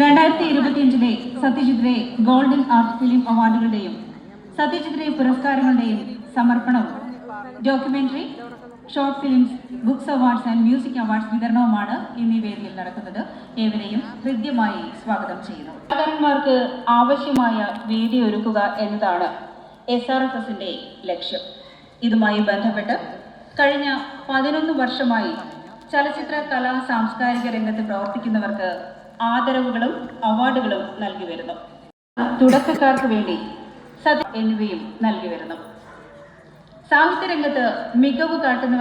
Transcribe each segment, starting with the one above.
രണ്ടായിരത്തി ഇരുപത്തിയഞ്ചിലെ സത്യജിത്തിലെ ഗോൾഡൻ ആർട്ട് ഫിലിം അവാർഡുകളുടെയും സത്യജിത്തിലെ പുരസ്കാരങ്ങളുടെയും സമർപ്പണവും documentary short films books awards and music awards വിതരണവുമാണ് എന്നീ പേരിൽ നടക്കുന്നത്. ഏവരെയും ഹൃദ്യമായി സ്വാഗതം ചെയ്യുന്നു. കലാകാരന്മാർക്ക് ആവശ്യമായ വേദി ഒരുക്കുക എന്നതാണ് എസ് ആർ എഫ് എസിന്റെ ലക്ഷ്യം. ഇതുമായി ബന്ധപ്പെട്ട് കഴിഞ്ഞ പതിനൊന്ന് വർഷമായി ചലച്ചിത്ര കലാ സാംസ്കാരിക രംഗത്ത് പ്രവർത്തിക്കുന്നവർക്ക് ആദരവുകളും അവാർഡുകളും നൽകി വരുന്നു. തുടക്കക്കാർക്ക് വേണ്ടി സദ്യ എന്നിവയും നൽകി വരുന്നു. സാഹിത്യരംഗത്ത് മികവ് കാട്ടുന്ന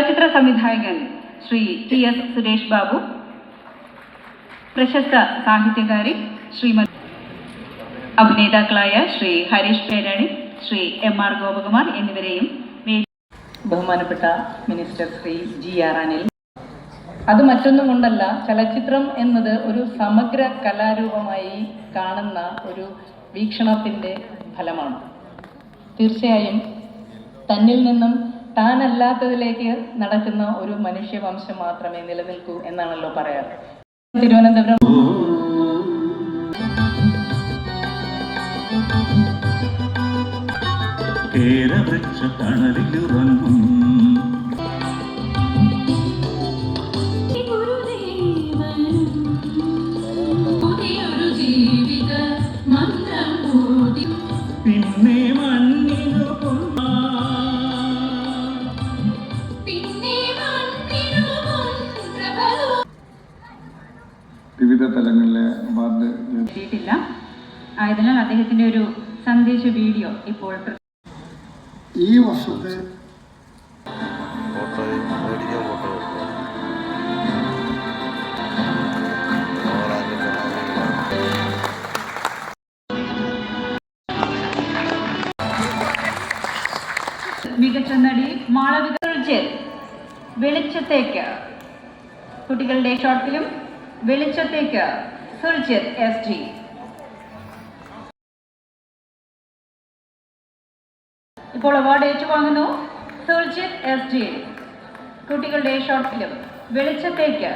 ചലച്ചിത്ര സംവിധായകൻ ശ്രീ ടി എസ് സുരേഷ് ബാബു പ്രശസ്ത സാഹിത്യകാരി ശ്രീമതി അഭിനേതാക്കളായ ശ്രീ ഹരീഷ് പേരാണി ശ്രീ എം ആർ ഗോപകുമാർ എന്നിവരെയും ബഹുമാനപ്പെട്ട minister Shri G R Anil. അത് മറ്റൊന്നും കൊണ്ടല്ല ചലച്ചിത്രം എന്നത് ഒരു സമഗ്ര കലാരൂപമായി കാണുന്ന ഒരു വീക്ഷണത്തിന്റെ ഫലമാണ്. തീർച്ചയായും തന്നിൽ നിന്നും താനല്ലാത്തതിലേക്ക് നടക്കുന്ന ഒരു മനുഷ്യവംശം മാത്രമേ നിലനിൽക്കൂ എന്നാണല്ലോ പറയാറ്. തിരുവനന്തപുരം കേരവൃക്ഷ തണലിലുറങ്ങും. തലങ്ങളിലെ വാർഡ് എത്തിയിട്ടില്ല ആയതിനാൽ അദ്ദേഹത്തിന്റെ ഒരു സന്ദേശ വീഡിയോ ഇപ്പോൾ ഈ വർഷത്തെ മികച്ച നടി മാളവിക വെളിച്ചത്തേക്ക്. കുട്ടികളുടെ ഷോർട്ട് ഫിലിം വെളിച്ചത്തേക്ക്. സുർജിത് എസ് ജി ഇപ്പോൾ അവാർഡ് ഏറ്റുവാങ്ങുന്നു. സുർജിത് എസ് ജി കുട്ടികളുടെ ഷോർട്ട് ഫിലിം വെളിച്ചത്തേക്ക്.